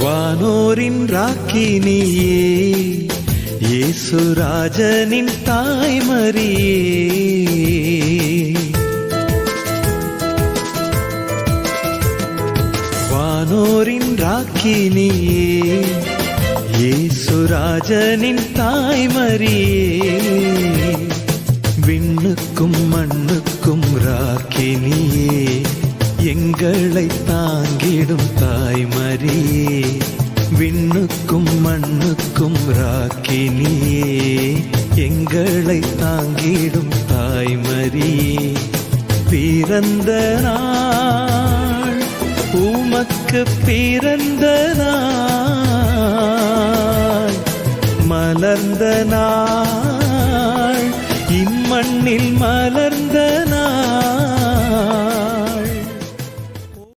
வானோரின் ராக்கினியே இயேசுராஜனின் தாய்மரியே. வானோரின் ராக்கினியே இயேசுராஜனின் தாய்மரியே. விண்ணுக்கும் மண்ணுக்கும் ராக்கினியே. எங்களை தாங்கிடும் தாய்மரியே விண்ணுக்கும் மண்ணுக்கும் ராக்கினியே எங்களை தாங்கிடும் தாய்மரியே பிறந்த நாள் உமக்கு பிறந்த நாள் மலர்ந்த நாள் இம்மண்ணில் மலர்ந்த நாள்.